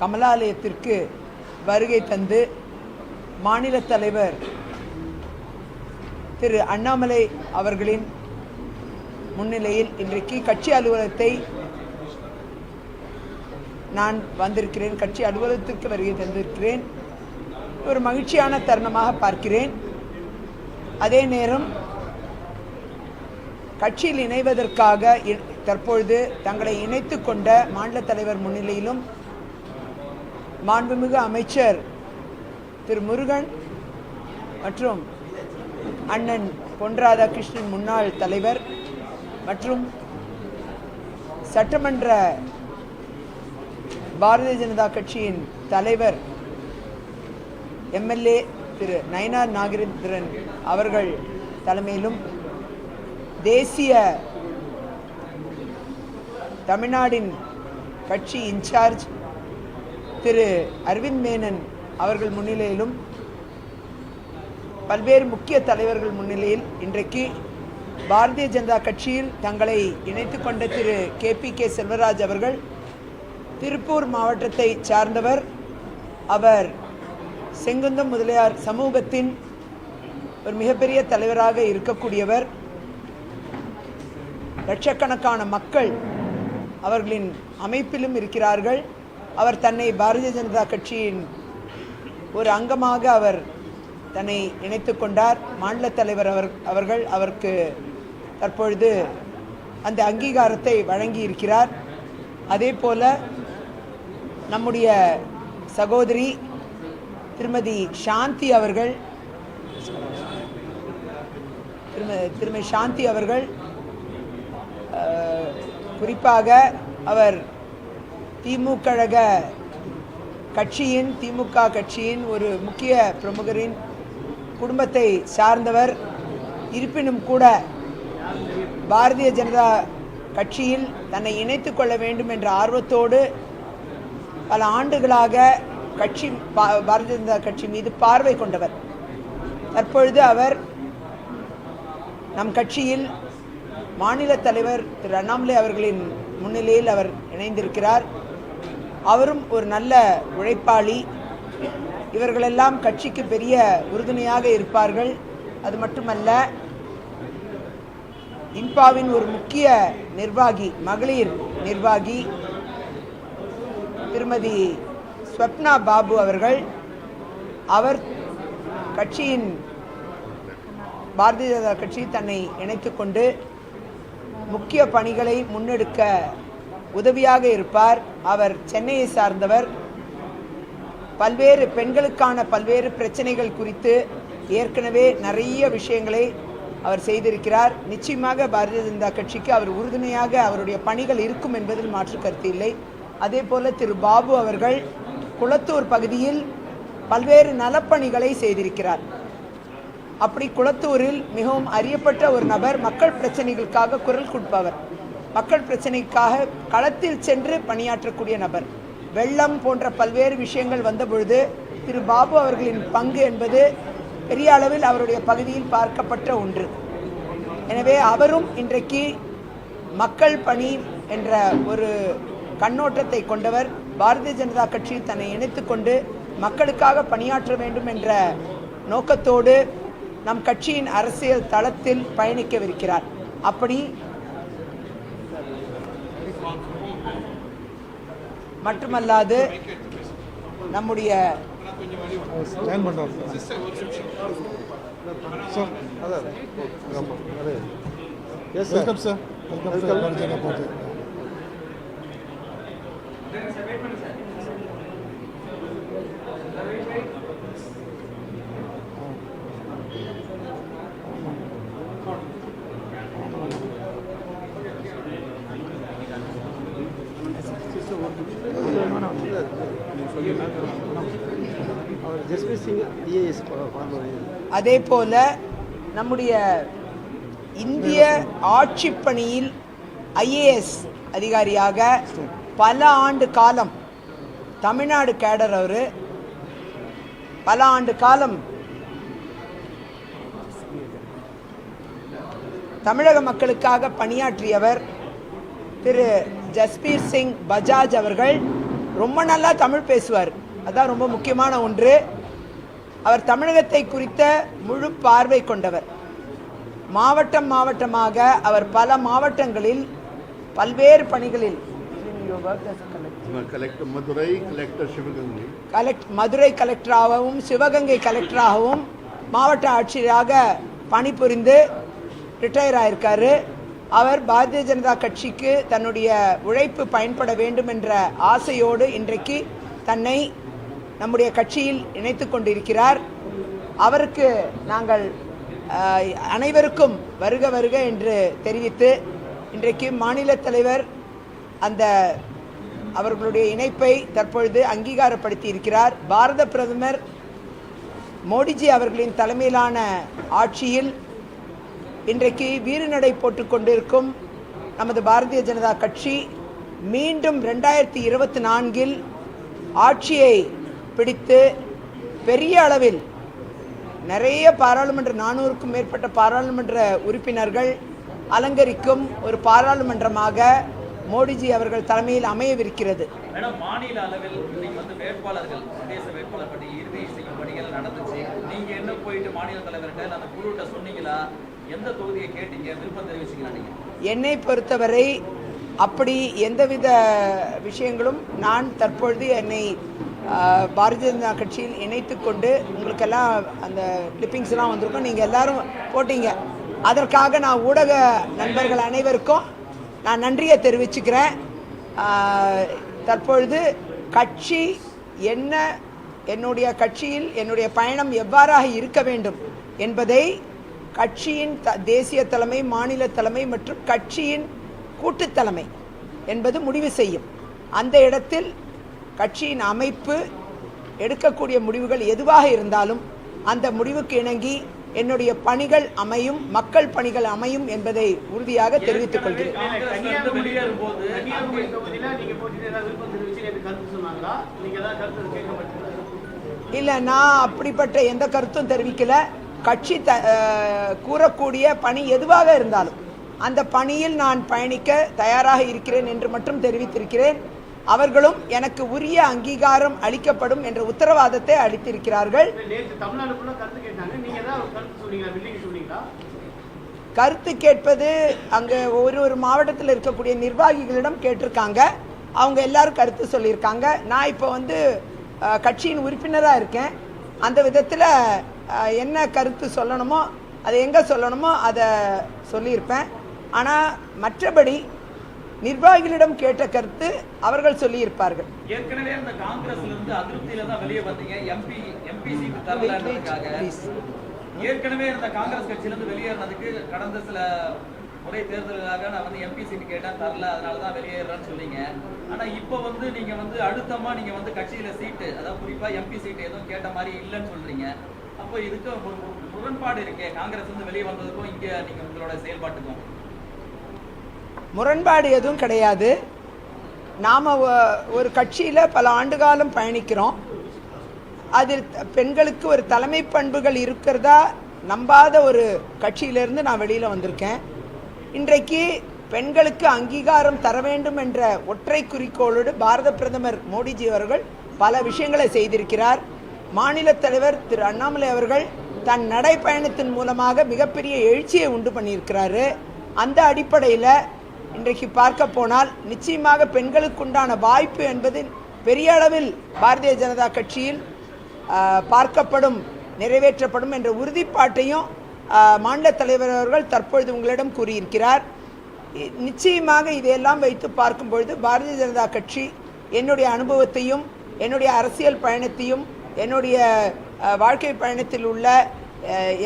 கமலாலயத்திற்கு வருகை தந்து மாநில தலைவர் திரு அண்ணாமலை அவர்களின் முன்னிலையில் இன்றைக்கு கட்சி அலுவலகத்தை நான் வந்திருக்கிறேன். கட்சி அலுவலகத்திற்கு வருகை தந்திருக்கிறேன். ஒரு மகிழ்ச்சியான தருணமாக பார்க்கிறேன். அதே நேரம் கட்சியில் இணைவதற்காக இ- தற்பொழுது தங்களை இணைத்து கொண்ட மாநில தலைவர் முன்னிலையிலும் மாண்புமிகு அமைச்சர் திரு முருகன் மற்றும் அண்ணன் பொன் ராதாகிருஷ்ணன் முன்னாள் தலைவர் மற்றும் சட்டமன்ற பாரதிய ஜனதா கட்சியின் தலைவர் எம்எல்ஏ திரு நயனார் நாகரேந்திரன் அவர்கள் தலைமையிலும் தேசிய தமிழ்நாடின் கட்சி இன்சார்ஜ் திரு அரவிந்த் மேனன் அவர்கள் முன்னிலையிலும் பல்வேறு முக்கிய தலைவர்கள் முன்னிலையில் இன்றைக்கு பாரதிய ஜனதா கட்சியில் தங்களை இணைத்து கொண்ட Thiru K P K Selvaraj அவர்கள் திருப்பூர் மாவட்டத்தை சார்ந்தவர் அவர் செங்குந்தம் முதலியார் சமூகத்தின் ஒரு மிகப்பெரிய தலைவராக இருக்கக்கூடியவர். லட்சக்கணக்கான மக்கள் அவர்களின் அமைப்பிலும் இருக்கிறார்கள். அவர் தன்னை பாரதிய ஜனதா கட்சியின் ஒரு அங்கமாக அவர் தன்னை இணைத்து கொண்டார். மாநில தலைவர் அவர் அவர்கள் அவருக்கு தற்பொழுது அந்த அங்கீகாரத்தை வழங்கி இருக்கிறார் அதே போல நம்முடைய சகோதரி திருமதி சாந்தி அவர்கள் திரும- திருமதி சாந்தி அவர்கள் குறிப்பாக அவர் திமுக கழக கட்சியின் திமுக கட்சியின் ஒரு முக்கிய பிரமுகரின் குடும்பத்தை சார்ந்தவர். இருப்பினும் கூட பாரதிய ஜனதா கட்சியில் தன்னை இணைத்து கொள்ள வேண்டும் என்ற ஆர்வத்தோடு பல ஆண்டுகளாக கட்சி பா- பாரதிய ஜனதா கட்சி மீது பார்வை கொண்டவர். தற்பொழுது அவர் நம் கட்சியில் மாநில தலைவர் திரு அண்ணாமலை அவர்களின் முன்னிலையில் அவர் இணைந்திருக்கிறார். அவரும் ஒரு நல்ல உழைப்பாளி. இவர்களெல்லாம் கட்சிக்கு பெரிய உறுதுணையாக இருப்பார்கள். அது மட்டுமல்ல இன்பாவின் ஒரு முக்கிய நிர்வாகி மகளிர் நிர்வாகி திருமதி ஸ்வப்னா பாபு அவர்கள் அவர் கட்சியின் பாரதிய ஜனதா கட்சி தன்னை இணைத்துக்கொண்டு முக்கிய பணிகளை முன்னெடுக்க உதவியாக இருப்பார். அவர் சென்னையை சார்ந்தவர். பல்வேறு பெண்களுக்கான பல்வேறு பிரச்சனைகள் குறித்து ஏற்கனவே நிறைய விஷயங்களை அவர் செய்திருக்கிறார். நிச்சயமாக பாரதிய ஜனதா கட்சிக்கு அவர் உறுதுணையாக அவருடைய பணிகள் இருக்கும் என்பதில் மாற்று கருத்து இல்லை. அதே போல திரு பாபு அவர்கள் குளத்தூர் பகுதியில் பல்வேறு நலப்பணிகளை செய்திருக்கிறார். அப்படி குளத்தூரில் மிகவும் அறியப்பட்ட ஒரு நபர் மக்கள் பிரச்சனைகளுக்காக குரல் கொடுப்பவர். மக்கள் பிரச்சனைக்காக களத்தில் சென்று பணியாற்றக்கூடிய நபர். வெள்ளம் போன்ற பல்வேறு விஷயங்கள் வந்த பொழுது திரு பாபு அவர்களின் பங்கு என்பது பெரிய அளவில் அவருடைய பகுதியில் பார்க்கப்பட்ட ஒன்று. எனவே அவரும் இன்றைக்கு மக்கள் பணி என்ற ஒரு கண்ணோட்டத்தை கொண்டவர். பாரதிய ஜனதா கட்சியில் தன்னை இணைத்துக்கொண்டு மக்களுக்காக பணியாற்ற வேண்டும் என்ற நோக்கத்தோடு நம் கட்சியின் அரசியல் தளத்தில் பயணிக்கவிருக்கிறார். அப்படி மட்டுமல்லாது நம்முடைய வெல்கம் சார் வெல்கம் சார் பரிச்சயம் போச்சு அவர் ஜஸ்பிரித் சிங் ஐஏஎஸ் ஃபார்மர் அதே போல நம்முடைய இந்திய ஆட்சி பணியில் ஐஏஎஸ் அதிகாரியாக பல ஆண்டு காலம் தமிழ்நாடு கேடர் அவர் பல ஆண்டு காலம் தமிழக மக்களுக்காக பணியாற்றியவர் திரு ஜஸ்பீர் சிங் பஜாஜ் அவர்கள். ரொம்ப நல்லா தமிழ் பேசுவார். அதான் ரொம்ப முக்கியமான ஒன்று. அவர் தமிழகத்தை குறித்த முழு பார்வை கொண்டவர். மாவட்டம் மாவட்டமாக அவர் பல மாவட்டங்களில் பல்வேறு பணிகளில் கலெக்டர் மதுரை மதுரை கலெக்டராகவும் சிவகங்கை கலெக்டராகவும் மாவட்ட ஆட்சியராக பணிபுரிந்து ரிட்டையர் ஆயிருக்காரு. அவர் பாரதிய ஜனதா கட்சிக்கு தன்னுடைய உழைப்பு பயன்பட வேண்டும் என்ற ஆசையோடு இன்றைக்கு தன்னை நம்முடைய கட்சியில் இணைத்து கொண்டிருக்கிறார். அவருக்கு நாங்கள் அனைவருக்கும் வருக வருக என்று தெரிவித்து இன்றைக்கு மாநில தலைவர் அந்த அவர்களுடைய இணைப்பை தற்பொழுது அங்கீகாரப்படுத்தி இருக்கிறார். பாரத பிரதமர் மோடிஜி அவர்களின் தலைமையிலான ஆட்சியில் இன்றைக்கு வீறுநடை போட்டுக்கொண்டிருக்கும் நமது பாரதிய ஜனதா கட்சி மீண்டும் ரெண்டாயிரத்தி இருபத்தி நான்கில் ஆட்சியை பிடித்து பெரிய அளவில் நிறைய பாராளுமன்ற நானூறுக்கும் மேற்பட்ட பாராளுமன்ற உறுப்பினர்கள் அலங்கரிக்கும் ஒரு பாராளுமன்றமாக மோடிஜி அவர்கள் தலைமையில் அமையவிருக்கிறது. மாநில அளவில் வந்து வேட்பாளர்கள் தேச வேட்பாளர் இறுதி செய்யும் பணிகள் நடந்துச்சு. நீங்க என்ன போயிட்டு மாநில தலைவர்கள் அந்த குழுட்ட சொன்னீங்களா? எந்த தொகுதியை கேட்டீங்க விருப்பம் என்னை பொறுத்தவரை அப்படி எந்தவித விஷயங்களும் நான் தற்பொழுது என்னை பாரதிய ஜனதா கட்சியில் இணைத்து கொண்டு உங்களுக்கெல்லாம் அந்த கிளிப்பிங்ஸ்லாம் வந்திருக்கும். நீங்கள் எல்லாரும் போட்டீங்க. அதற்காக நான் ஊடக நண்பர்கள் அனைவருக்கும் நான் நன்றியை தெரிவிச்சுக்கிறேன். தற்பொழுது கட்சி என்ன என்னுடைய கட்சியில் என்னுடைய பயணம் எவ்வாறாக இருக்க வேண்டும் என்பதை கட்சியின் த- தேசிய தலைமை மாநில தலைமை மற்றும் கட்சியின் கூட்டுத் தலைமை என்பது முடிவு செய்யும். அந்த இடத்தில் கட்சியின் அமைப்பு எடுக்கக்கூடிய முடிவுகள் எதுவாக இருந்தாலும் அந்த முடிவுக்கு இணங்கி என்னுடைய பணிகள் அமையும் மக்கள் பணிகள் அமையும் என்பதை உறுதியாக தெரிவித்துக் கொள்கிறேன். இல்லை நான் அப்படிப்பட்ட எந்த கருத்தும் தெரிவிக்கல. கட்சி த கூறக்கூடிய பணி எதுவாக இருந்தாலும் அந்த பணியில் நான் பயணிக்க தயாராக இருக்கிறேன் என்று மட்டும் தெரிவித்திருக்கிறேன். அவர்களும் எனக்கு உரிய அங்கீகாரம் அளிக்கப்படும் என்ற உத்தரவாதத்தை அளித்திருக்கிறார்கள். கருத்து கேட்பது அங்கே ஒரு ஒரு மாவட்டத்தில் இருக்கக்கூடிய நிர்வாகிகளிடம் கேட்டிருக்காங்க. அவங்க எல்லாரும் கருத்து சொல்லியிருக்காங்க. நான் இப்போ வந்து கட்சியின் உறுப்பினராக இருக்கேன். அந்த விதத்தில் என்ன கருத்து சொல்லணுமோ அதை எங்கே சொல்லணுமோ அதை சொல்லியிருப்பேன். ஆனால் மற்றபடி நிர்வாகிகளிடம் கேட்ட கருத்து அவர்கள் சொல்லியிருப்பார்கள். ஏற்கனவே அந்த காங்கிரஸ்ல இருந்து அதிருப்தியில தான் வெளியே வந்தீங்க. எம்பி எம்பி சீட் தரலன்றதுக்காக. ஏற்கனவே இருந்த காங்கிரஸ் கட்சியில இருந்து வெளியேறினதுக்கு கடந்த சில முறை தேர்தலுக்காக நான் வந்து எம்பி சீட் கேட்டேன் தரல அதனால தான் வெளியேறேன்னு சொன்னீங்க. ஆனா இப்போ வந்து நீங்க வந்து அழுத்தமா நீங்க வந்து கட்சியில சீட்டு அதாவது குறிப்பா எம்பி சீட் எதுவும் கேட்ட மாதிரி இல்லைன்னு சொல்றீங்க. அப்போ இதுக்கு ஒரு முரண்பாடு இருக்கே. காங்கிரஸ் வந்து வெளியே வந்ததுக்கும் இங்க நீங்க உங்களோட செயல்பாட்டுக்கும் முரண்பாடு எதுவும் கிடையாது. நாம் ஒரு கட்சியில் பல ஆண்டு காலம் பயணிக்கிறோம். அதில் பெண்களுக்கு ஒரு தலைமை பண்புகள் இருக்கிறதா நம்பாத ஒரு கட்சியிலிருந்து நான் வெளியில் வந்திருக்கேன். இன்றைக்கு பெண்களுக்கு அங்கீகாரம் தர வேண்டும் என்ற ஒற்றை குறிக்கோளோடு பாரத பிரதமர் மோடிஜி அவர்கள் பல விஷயங்களை செய்திருக்கிறார். மாநில தலைவர் திரு அண்ணாமலை அவர்கள் தன் நடைப்பயணத்தின் மூலமாக மிகப்பெரிய எழுச்சியை உண்டு பண்ணியிருக்கிறாரு. அந்த அடிப்படையில் இன்றைக்கு பார்க்க போனால் நிச்சயமாக பெண்களுக்குண்டான வாய்ப்பு என்பது பெரிய அளவில் பாரதிய ஜனதா கட்சியில் பார்க்கப்படும் நிறைவேற்றப்படும் என்ற உறுதிப்பாட்டையும் மாநில தலைவர் அவர்கள் தற்பொழுது உங்களிடம் கூறியிருக்கிறார். இ- நிச்சயமாக இதையெல்லாம் வைத்து பார்க்கும் பொழுது பாரதிய ஜனதா கட்சி என்னுடைய அனுபவத்தையும் என்னுடைய அரசியல் பயணத்தையும் என்னுடைய வாழ்க்கை பயணத்தில் உள்ள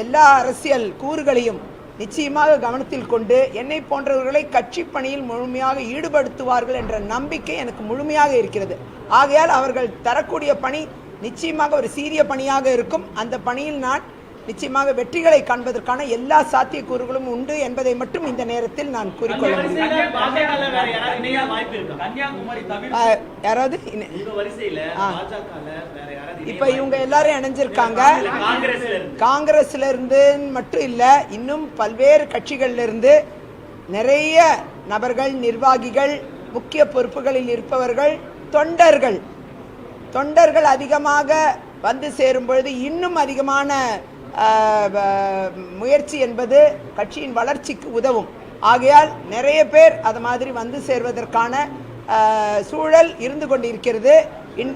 எல்லா அரசியல் கூறுகளையும் நிச்சயமாக கவனத்தில் கொண்டு என்னை போன்றவர்களை கட்சி பணியில் முழுமையாக ஈடுபடுத்துவார்கள் என்ற நம்பிக்கை எனக்கு முழுமையாக இருக்கிறது. ஆகையால் அவர்கள் தரக்கூடிய பணி நிச்சயமாக ஒரு சீரிய பணியாக இருக்கும். அந்த பணியில் நான் நிச்சயமாக வெற்றிகளை காண்பதற்கான எல்லா சாத்தியக்கூறுகளும் உண்டு என்பதை மட்டும் இந்த நேரத்தில் நான் கூறிக்கொள்ள முடியும். யாராவது இப்ப இவங்க எல்லாரும் இணைஞ்சிருக்காங்க. காங்கிரஸ்ல இருந்து. மட்டும் இல்ல இன்னும் பல்வேறு கட்சிகள்ல இருந்து நிறைய நபர்கள் நிர்வாகிகள் முக்கிய பொறுப்புகளில் இருப்பவர்கள் தொண்டர்கள். தொண்டர்கள் அதிகமாக வந்து சேரும் பொழுது இன்னும் அதிகமான முயற்சி என்பது கட்சியின் வளர்ச்சிக்கு உதவும். ஆகையால் நிறைய பேர் அது மாதிரி வந்து சேர்வதற்கான சூழல் இருந்து கொண்டிருக்கிறது. இன்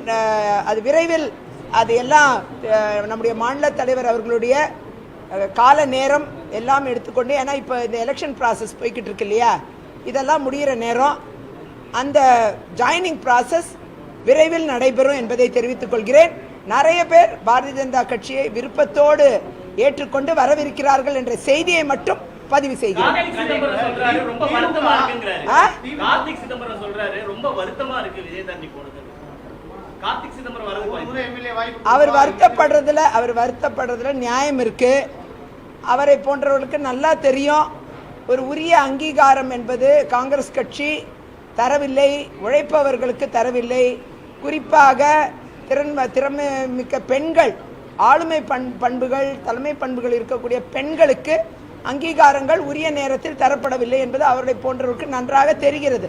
அது விரைவில் அது எல்லாம் நம்முடைய மாநில தலைவர் அவர்களுடைய கால நேரம் எல்லாம் எடுத்துக்கொண்டு ஏன்னா இப்போ இந்த எலெக்ஷன் ப்ராசஸ் போய்கிட்டு இருக்கு இல்லையா? இதெல்லாம் முடிகிற நேரம் அந்த ஜாயினிங் ப்ராசஸ் விரைவில் நடைபெறும் என்பதை தெரிவித்துக் கொள்கிறேன். நிறைய பேர் பாரதிய ஜனதா கட்சியை விருப்பத்தோடு ஏற்றுக்கொண்டு வரவிருக்கிறார்கள் என்ற செய்தியை மட்டும் பதிவு வாய்ப்பு அவர் வருத்தப்படுறதுல அவர் வருத்தப்படுறதுல நியாயம் இருக்கு. அவரை போன்றவர்களுக்கு நல்லா தெரியும். ஒரு உரிய அங்கீகாரம் என்பது காங்கிரஸ் கட்சி தரவில்லை உழைப்பவர்களுக்கு தரவில்லை. குறிப்பாக திறன் திறமை மிக்க பெண்கள் ஆளுமை பண் பண்புகள் தலைமை பண்புகள் இருக்கக்கூடிய பெண்களுக்கு அங்கீகாரங்கள் உரிய நேரத்தில் தரப்படவில்லை என்பது அவர்களை போன்றவருக்கு நன்றாக தெரிகிறது.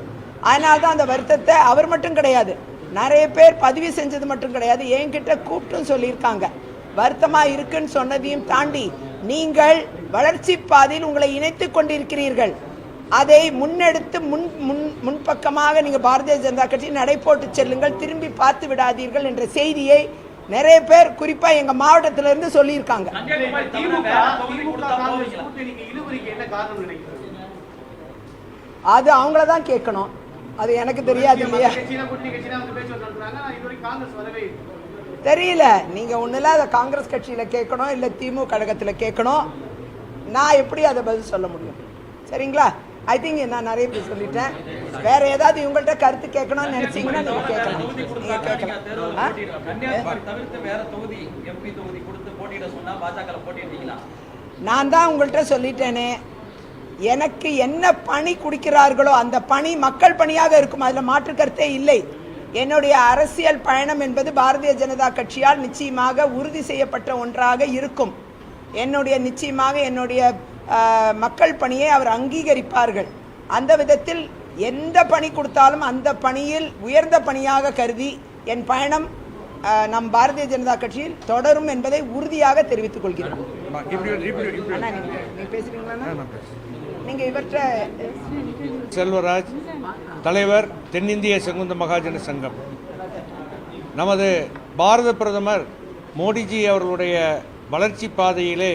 அதனால தான் அந்த வருத்தத்தை அவர் மட்டும் கிடையாது நிறைய பேர் பதிவு செஞ்சது மட்டும் கிடையாது என்கிட்ட கூப்பிட்டும் சொல்லியிருக்காங்க. வருத்தமாக இருக்குன்னு சொன்னதையும் தாண்டி நீங்கள் வளர்ச்சி பாதையில் உங்களை இணைத்து கொண்டிருக்கிறீர்கள். அதை முன்னெடுத்து முன் முன் முன்பக்கமாக நீங்க பாரதிய ஜனதா கட்சி நடைபோட்டு செல்லுங்கள் திரும்பி பார்த்து விடாதீர்கள் என்ற செய்தியை நிறைய பேர் குறிப்பா எங்க மாவட்டத்தில இருந்து சொல்லியிருக்காங்க. அது அவங்கள தான் கேட்கணும். அது எனக்கு தெரியாது இல்லையா? தெரியல. நீங்க ஒண்ணுல அதை காங்கிரஸ் கட்சியில கேட்கணும் இல்ல திமுக கழகத்துல கேட்கணும். நான் எப்படி அதை பதில் சொல்ல முடியும்? சரிங்களா? ஐ திங்க் நான் நிறைய பேர் சொல்லிட்டேன். வேற ஏதாவது இவங்கள்ட்ட கருத்து கேட்கணும்னு நினைச்சீங்கன்னா நீங்க கேட்கலாம். நீங்க கேட்கலாம். நான் தான் உங்கள்கிட்ட சொல்லிட்டேனே. எனக்கு என்ன பணி கொடுக்கிறார்களோ அந்த பணி மக்கள் பணியாக இருக்கும். அதில் மாற்று கருத்தே இல்லை. என்னுடைய அரசியல் பயணம் என்பது பாரதிய ஜனதா கட்சியால் நிச்சயமாக உறுதி செய்யப்பட்ட ஒன்றாக இருக்கும். என்னுடைய நிச்சயமாக என்னுடைய மக்கள் பணியை அவர் அங்கீகரிப்பார்கள். அந்த விதத்தில் எந்த பணி கொடுத்தாலும் அந்த பணியில் உயர்ந்த பணியாக கருதி என் பயணம் நம் பாரதிய ஜனதா கட்சியில் தொடரும் என்பதை உறுதியாக தெரிவித்துக் கொள்கிறேன். அண்ணா நீங்க நீங்க பேசுறீங்களா நீங்க இவர்கிட்ட செல்வராஜ் தலைவர் தென்னிந்திய செங்குந்த மகாஜன சங்கம். நமது பாரத பிரதமர் மோடிஜி அவர்களுடைய வளர்ச்சி பாதையிலே